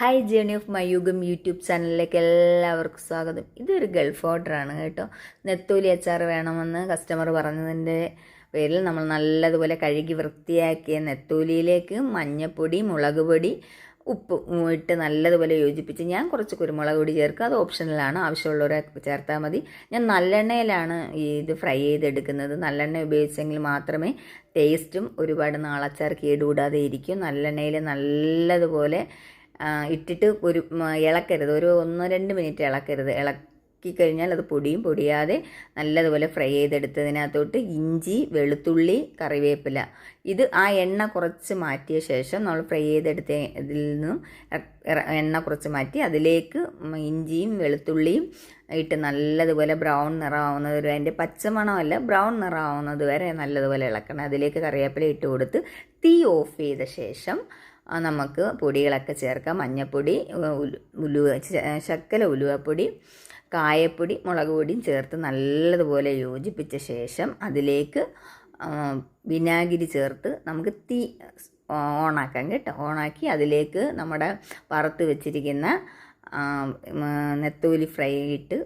Hi journey of my Yugam YouTube ചാനലിലേക്ക് എല്ലാവർക്കും സ്വാഗതം. ഇതൊരു ഗൾഫ് ഓർഡറാണ് കേട്ടോ. നെത്തോലി അച്ചാർ വേണമെന്ന് കസ്റ്റമർ പറഞ്ഞതിന്റെ പേരിൽ നമ്മൾ നല്ലതുപോലെ കഴുകി വൃത്തിയാക്കിയ നെത്തോലിയിലേക്ക് മഞ്ഞപ്പൊടി മുളക് പൊടി ഉപ്പ് ഇട്ട് നല്ലതുപോലെ യോജിപ്പിച്ച് ഞാൻ കുറച്ച് കുരുമുളക് പൊടി ചേർക്കുക അത് ഓപ്ഷനിലാണ് ആവശ്യമുള്ളവരെ ചേർത്താൽ മതി. ഞാൻ നല്ലെണ്ണയിലാണ് ഇത് ഫ്രൈ ചെയ്തെടുക്കുന്നത്. നല്ലെണ്ണ ഉപയോഗിച്ചെങ്കിൽ മാത്രമേ ടേസ്റ്റും ഒരുപാട് നാളച്ചാർ കേടുകൂടാതെ ഇരിക്കും. നല്ലെണ്ണയിൽ നല്ലതുപോലെ ഇട്ടിട്ട് ഒരു ഇളക്കരുത്. ഒരു ഒന്നോ രണ്ട് മിനിറ്റ് ഇളക്കരുത്. ഇളക്കി കഴിഞ്ഞാൽ അത് പൊടിയും പൊടിയാതെ നല്ലതുപോലെ ഫ്രൈ ചെയ്തെടുത്തതിനകത്തോട്ട് ഇഞ്ചി വെളുത്തുള്ളി കറിവേപ്പില. ഇത് ആ എണ്ണ കുറച്ച് മാറ്റിയ ശേഷം നമ്മൾ ഫ്രൈ ചെയ്തെടുത്ത ഇതിൽ നിന്നും എണ്ണ കുറച്ച് മാറ്റി അതിലേക്ക് ഇഞ്ചിയും വെളുത്തുള്ളിയും ഇട്ട് നല്ലതുപോലെ ബ്രൗൺ നിറമാവുന്നത് വരെ അതിന്റെ പച്ചമണമല്ല ബ്രൗൺ നിറമാവുന്നത് വരെ നല്ലതുപോലെ ഇളക്കണം. അതിലേക്ക് കറിവേപ്പില ഇട്ട് കൊടുത്ത് തീ ഓഫ് ചെയ്ത ശേഷം നമുക്ക് പൊടികളൊക്കെ ചേർക്കാം. മഞ്ഞൾപ്പൊടി ഉലു- ഉലുവ ശക്കല ഉലുവപ്പൊടി കായപ്പൊടി മുളക് പൊടിയും ചേർത്ത് നല്ലതുപോലെ യോജിപ്പിച്ച ശേഷം അതിലേക്ക് വിനാഗിരി ചേർത്ത് നമുക്ക് തീ ഓണാക്കാം കേട്ടോ. ഓണാക്കി അതിലേക്ക് നമ്മുടെ വറുത്ത് വെച്ചിരിക്കുന്ന നെത്തോലി ഫ്രൈ ഇട്ട്